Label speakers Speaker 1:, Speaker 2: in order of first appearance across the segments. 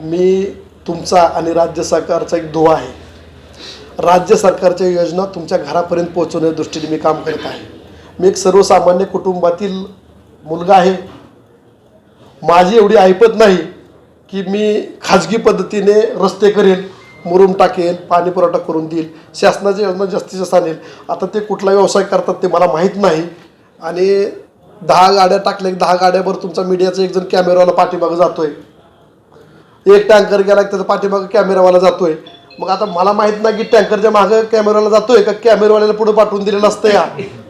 Speaker 1: मी तुमचा आणि राज्य सरकारचा एक दुवा आहे. राज्य सरकारच्या योजना तुमच्या घरापर्यंत पोहोचवण्याच्या दृष्टीने मी काम करत आहे. मी एक सर्वसामान्य कुटुंबातील मुलगा आहे. माझी एवढी ऐपत नाही की मी खाजगी पद्धतीने रस्ते करेल मुरुम टाकेल पाणी पुरवठा करून देईल शासनाची योजना जास्तीत जास्त आणेल. आता ते कुठला व्यवसाय करतात ते मला माहीत नाही. आणि दहा गाड्या टाकल्या की दहा गाड्यावर तुमचा मीडियाचा एक जण कॅमेरावाला पाठीमागं जातो आहे एक टँकर गेला की त्याचा पाठीमागं कॅमेरावाला जातोय. मग आता मला माहीत नाही की टँकरच्या मागं कॅमेरावाला जातोय का? कॅमेरावाल्याला पुढे पाठवून दिलेलं असतं या.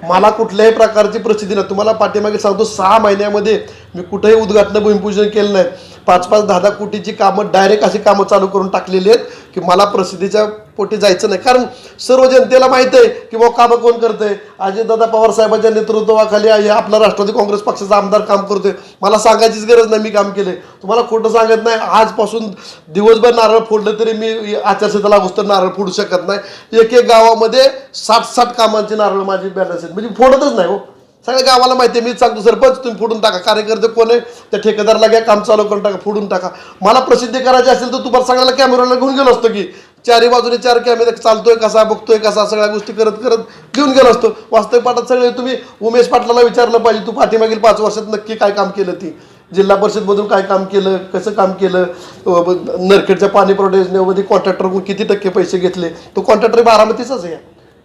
Speaker 1: मला कुठल्याही प्रकारची प्रसिद्धी नाही. तुम्हाला पाठीमागे सांगतो सहा महिन्यामध्ये मी कुठेही उद्घाटन भूमिपूजन केलं नाही. पाच पाच दहा दहा कोटीची कामं डायरेक्ट अशी कामं चालू करून टाकलेली आहेत की मला प्रसिद्धीच्या पोटी जायचं नाही. कारण सर्व जनतेला माहीत आहे की बाबा कामं कोण करते अजितदादा पवार साहेबांच्या नेतृत्वाखाली आहे आपला राष्ट्रवादी काँग्रेस पक्षाचा आमदार काम करतोय. मला सांगायचीच गरज नाही मी काम केले तुम्हाला खोटं सांगत नाही आजपासून दिवसभर नारळ फोडलं तरी मी आचारसंहिता लागूस तर नारळ फोडू शकत नाही. एक एक गावामध्ये साठ साठ कामांची नारळ माझी बॅलन्स आहेत म्हणजे फोडतच नाही हो. सगळ्या गावाला माहिती आहे मी सांगतो सरपंच तुम्ही फोडून टाका. कार्यकर्ते कोण आहे त्या ठेकेदारला घ्या काम चालू करून टाका फोडून टाका. मला प्रसिद्धी करायची असेल तर तुम्हाला सगळ्याला कॅमेराला घेऊन गेलो असतो की चारी बाजूने चार कॅमेरे चालतोय कसा बघतोय कसा सगळ्या गोष्टी करत करत घेऊन गेलो असतो. वास्तविक पाठात सगळे तुम्ही उमेश पाटलाला विचारलं पाहिजे तू पाठीमागील पाच वर्षात नक्की काय काम केलं ती? जिल्हा परिषदमधून काय काम केलं कसं काम केलं? नरखेडच्या पाणी पुरवठा योजनेमध्ये कॉन्ट्रॅक्टरकडून किती टक्के पैसे घेतले? तो कॉन्ट्रॅक्टर बारामतीचाच आहे.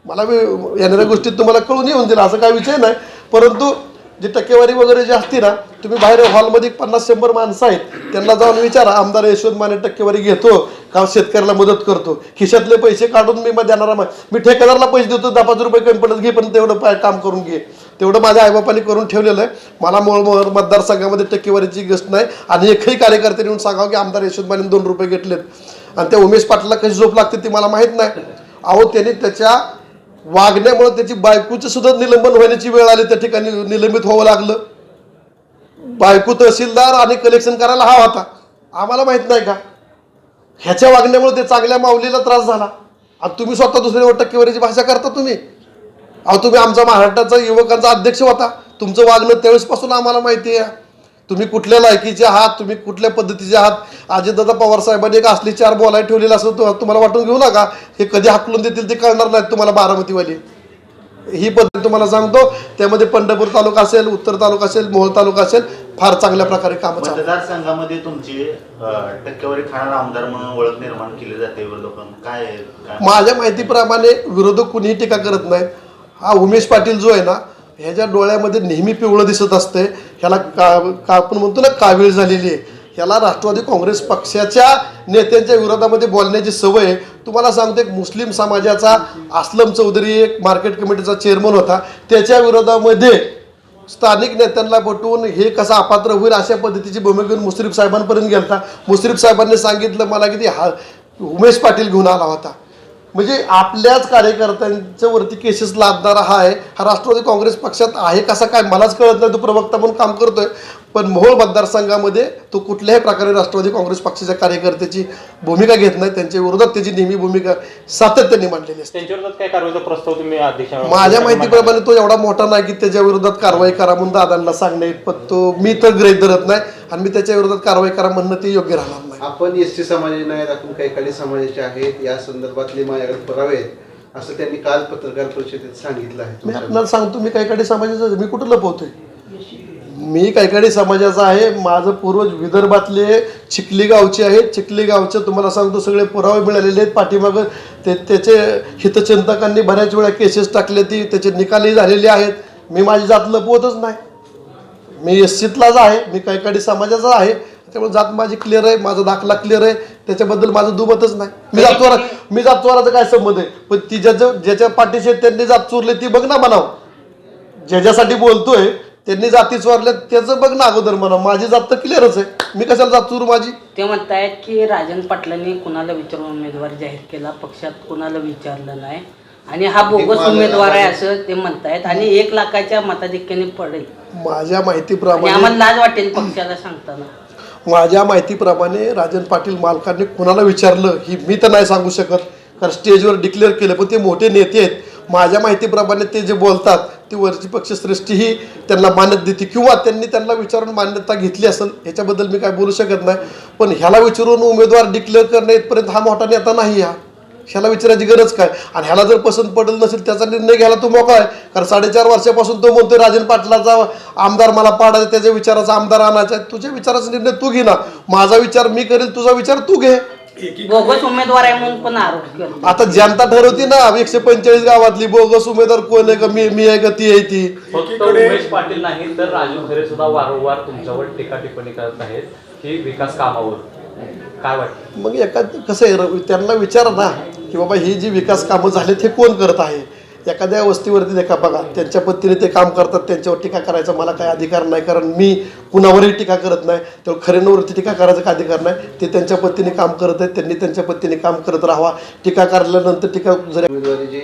Speaker 1: मला मी येणाऱ्या गोष्टीत तुम्हाला कळून येऊन दिला असं काय विषय नाही. परंतु जी टक्केवारी वगैरे जी असते ना तुम्ही बाहेर हॉलमध्ये पन्नास शंभर माणसं आहेत त्यांना जाऊन विचारा आमदार यशवंत माने टक्केवारी घेतो का शेतकऱ्याला मदत करतो? खिशातले पैसे काढून मी मग देणारा मा- मी ठेकेदारला पैसे देतो दहा पाच रुपये कमी पडत घे पण तेवढं पाय- काम करून घे. तेवढं माझ्या आईबापाने करून ठेवलेलं आहे. मला मूळ मूळ मतदारसंघामध्ये टक्केवारीची गोष्ट नाही. आणि एकही कार्यकर्ते येऊन सांगावं की आमदार यशवंत माने दोन रुपये घेतलेत. आणि त्या उमेश पाटलाला कशी झोप लागते ती मला माहीत नाही. अहो त्याने त्याच्या वागण्यामुळे त्याची बायकोचं सुद्धा निलंबन होण्याची वेळ आली त्या ठिकाणी निलंबित व्हावं लागलं. बायको तहसीलदार आणि कलेक्शन करायला हा होता. आम्हाला माहीत नाही का? ह्याच्या वागण्यामुळे ते चांगल्या माऊलीला त्रास झाला. आणि तुम्ही स्वतः दुसऱ्या टक्केवारीची भाषा करता तुम्ही. अहो तुम्ही आमचा महाराष्ट्राचा युवकांचा अध्यक्ष होता. तुमचं वागणं त्यावेळेसपासून आम्हाला माहिती आहे. तुम्ही कुठल्या लायकीचे आहात? तुम्ही कुठल्या पद्धतीचे आहात? अजितदादा पवार साहेबांनी एक असली चार बोलाय ठेवलेलं असं तुम्हाला वाटून घेऊ नका? हे कधी हाकलून देतील ते कळणार नाहीत तुम्हाला बारामतीवाली. ही पद्धत तुम्हाला सांगतो. त्यामध्ये पंढरपूर तालुका असेल उत्तर तालुका असेल मोहोळ तालुका असेल फार चांगल्या प्रकारे कामं
Speaker 2: मतदारसंघामध्ये तुमची टक्केवारी खाणार आमदार म्हणून ओळख निर्माण केली जाते? काय
Speaker 1: माझ्या माहितीप्रमाणे विरोधक कुणीही टीका करत नाहीत. हा उमेश पाटील जो आहे ना ह्याच्या डोळ्यामध्ये नेहमी पिवळं दिसत असते ह्याला का का आपण म्हणतो ना कावीळ झालेली आहे. ह्याला राष्ट्रवादी काँग्रेस पक्षाच्या नेत्यांच्या विरोधामध्ये बोलण्याची सवय आहे. तुम्हाला सांगतो एक मुस्लिम समाजाचा असलम चौधरी एक मार्केट कमिटीचा चेअरमन होता. त्याच्या विरोधामध्ये स्थानिक नेत्यांना पटवून हे कसं अपात्र होईल अशा पद्धतीची भूमिका घेऊन मुश्रीफ साहेबांपर्यंत गेलता. मुश्रीफ साहेबांनी सांगितलं मला की ते हा उमेश पाटील घेऊन आला होता. म्हणजे आपल्याच कार्यकर्त्यांच्या वरती केसेस लादणारा हा आहे. हा राष्ट्रवादी काँग्रेस पक्षात आहे कसा काय मलाच कळत नाही. तो प्रवक्ता म्हणून काम करतोय. पण मोहोळ मतदारसंघामध्ये तो कुठल्याही प्रकारे राष्ट्रवादी काँग्रेस पक्षाच्या कार्यकर्त्याची भूमिका घेत नाही. त्यांच्या विरोधात त्याची नेहमी भूमिका सातत्याने मांडलेली असते.
Speaker 3: त्यांच्याविरोधात काय कारवाईचा प्रस्ताव तुम्ही अध्यक्ष
Speaker 1: माझ्या माहितीप्रमाणे तो एवढा मोठा नाही की त्याच्या विरोधात कारवाई करा म्हणून दादांना सांगणे पण तो मी तर ग्रहित धरत नाही आणि मी त्याच्या विरोधात कारवाई करा म्हणणं ते योग्य राहणार नाही.
Speaker 4: आपण एस टी समाजाचे नाहीत आपण काही खाली समाजाचे आहेत या संदर्भातले माझ्याकडे पुरावे आहेत. असं त्यांनी काल पत्रकार परिषदेत सांगितलं आहे.
Speaker 1: मी आपल्याला सांगतो मी कायकाडी समाजाचा मी कुठं लपवतोय? मी कायकाडी समाजाचा आहे. माझं पूर्वज विदर्भातले चिखली गावचे आहेत. चिखली गावचे तुम्हाला सांगतो सगळे पुरावे मिळालेले आहेत. पाठीमागं ते त्याचे हितचिंतकांनी बऱ्याच वेळा केसेस टाकले ती त्याचे निकालही झालेले आहेत. मी माझी जात लपवतच नाही. मी एस सीतलाच आहे. मी कायकाडी समाजाचा आहे. त्यामुळे जात माझी क्लिअर आहे माझा दाखला क्लिअर आहे. त्याच्याबद्दल माझं दुमतच नाही. मी जात चोरा मी जात चोराचं काय संबंध आहे? पण ती ज्याचं ज्याच्या पाठीशी त्यांनी जात चोरले ती बघ ना म्हणाव. ज्याच्यासाठी बोलतोय त्यांनी जाती चोरल्या त्याचं बघ ना अगोदर म्हणा माझी जात तर क्लिअरच आहे. मी कशाला जात चोरू माझी?
Speaker 5: ते म्हणतायत की राजन पाटलांनी कुणाला विचारून उमेदवार जाहीर केला? पक्षात कुणाला विचारलं नाही? आणि हा बोगस उमेदवार आहे. असं ते म्हणतायत. आणि एक लाखाच्या मताधिक्याने पडेल.
Speaker 1: माझ्या
Speaker 5: आणि
Speaker 1: माहितीप्रमाणे
Speaker 5: आम्हाला लाज वाटेल पक्षाला सांगताना.
Speaker 1: माझ्या माहितीप्रमाणे राजन पाटील मालकांनी कुणाला विचारलं ही मी तर नाही सांगू शकत. कारण स्टेजवर डिक्लेअर केलं पण ते मोठे नेते आहेत. माझ्या माहितीप्रमाणे ते जे बोलतात ती वरची पक्षश्रेष्ठी ही त्यांना मान्यता देते. किंवा त्यांनी त्यांना विचारून मान्यता घेतली असेल ह्याच्याबद्दल मी काय बोलू शकत नाही. पण ह्याला विचारून उमेदवार डिक्लेअर करणे इथपर्यंत हा मोठा नेता नाही हा. ह्याला विचारायची गरज काय? आणि ह्याला जर पसंत पडलं नसेल त्याचा निर्णय घ्यायला तो मोकळा आहे. कारण साडेचार वर्षापासून तो म्हणतोय राजन पाटलाचा आमदार मला पाडायचा त्याच्या विचाराचा आमदार आणायचा आहे. तुझ्या विचाराचा निर्णय तू घे ना माझा विचार मी करेल तुझा विचार तू घे.
Speaker 5: बोगस उमेदवार आहे म्हणून पण आरोप
Speaker 1: आता जनता ठरवते ना एकशे पंचेचाळीस गावातली बोगस उमेदवार कोण आहे का मी मी आहे का ती आहे ती.
Speaker 3: फक्त उमेश पाटील नाही तर राजू खरे सुद्धा वारंवार तुमच्यावर टीका टिप्पणी करत आहेत की विकास कामावर. काय वाटतं?
Speaker 1: मग एका कसं आहे त्यांना विचारा ना. की बाबा ही जी विकास कामं झाले ते कोण करत आहे? एखाद्या वस्तीवरती देखा बघा त्यांच्या पद्धतीने ते काम करतात त्यांच्यावर टीका करायचा मला काही अधिकार नाही कारण मी कुणावरही टीका करत नाही तर खरेंवरती टीका करायचा काय अधिकार नाही. ते त्यांच्या पद्धतीने काम करत आहेत त्यांनी त्यांच्या पद्धतीने काम करत राहावा. टीका करल्यानंतर टीका जरी
Speaker 4: उमेदवारी जी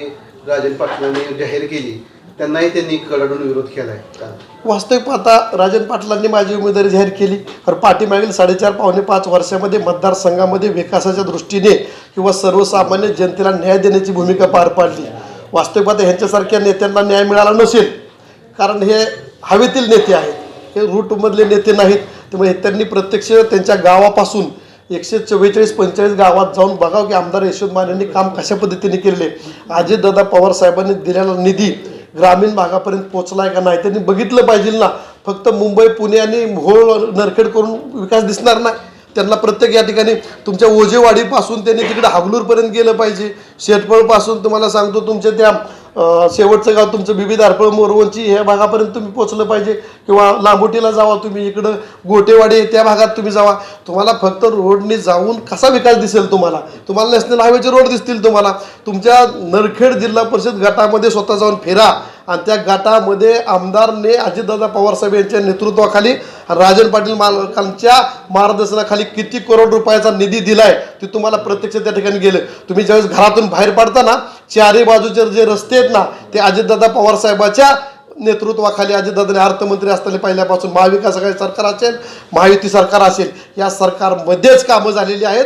Speaker 4: राजन पाटलांनी जाहीर केली त्यांनाही त्यांनी कडाडून विरोध केलाय. आहे
Speaker 1: वास्तविक पाहता राजन पाटलांनी माझी उमेदवारी जाहीर केली. तर पाठीमागील साडेचार पावणे पाच वर्षामध्ये मतदारसंघामध्ये विकासाच्या दृष्टीने किंवा सर्वसामान्य जनतेला न्याय देण्याची भूमिका पार पाडली. वास्तविक पाहता ह्यांच्यासारख्या नेत्यांना न्याय मिळाला नसेल कारण हे हवेतील नेते आहेत. हे रूटमधले नेते नाहीत. त्यामुळे त्यांनी प्रत्यक्ष त्यांच्या गावापासून एकशे चव्वेचाळीस पंचेचाळीस गावात जाऊन बघावं की आमदार यशवंत माने यांनी काम कशा पद्धतीने केलेले. अजितदादा पवार साहेबांनी दिलेला निधी ग्रामीण भागापर्यंत पोहोचलाय का नाही त्यांनी बघितलं पाहिजे ना. फक्त मुंबई पुणे आणि होळ नरखेड करून विकास दिसणार नाही. त्यांना प्रत्येक या ठिकाणी तुमच्या ओझेवाडीपासून त्यांनी तिकडे हागलूरपर्यंत गेलं पाहिजे. शेटपळपासून तुम्हाला सांगतो तुमच्या त्या शेवटचं गाव तुमचं विविध अर्पण मोरवंची ह्या भागापर्यंत तुम्ही पोचलं पाहिजे. किंवा लांबोटीला जावा तुम्ही इकडं गोटेवाडी त्या भागात तुम्ही जावा. तुम्हाला फक्त रोडने जाऊन कसा विकास दिसेल तुम्हाला? तुम्हाला नॅशनल हायवेचे रोड दिसतील तुम्हाला. तुमच्या नरखेड जिल्हा परिषद गटामध्ये स्वतः जाऊन फिरा. आणि त्या गटामध्ये आमदारने अजितदादा पवारसाहेब यांच्या नेतृत्वाखाली राजन पाटील मालकांच्या मार्गदर्शनाखाली किती करोड रुपयाचा निधी दिलाय ते तुम्हाला प्रत्यक्ष त्या ठिकाणी गेलं. तुम्ही ज्यावेळेस घरातून बाहेर पडताना चारही बाजूचे जे रस्ते आहेत ना ते अजितदादा पवारसाहेबाच्या नेतृत्वाखाली अजितदादाने अर्थमंत्री असताना पहिल्यापासून महाविकास आघाडी सरकार असेल महायुती सरकार असेल या सरकारमध्येच कामं झालेली आहेत.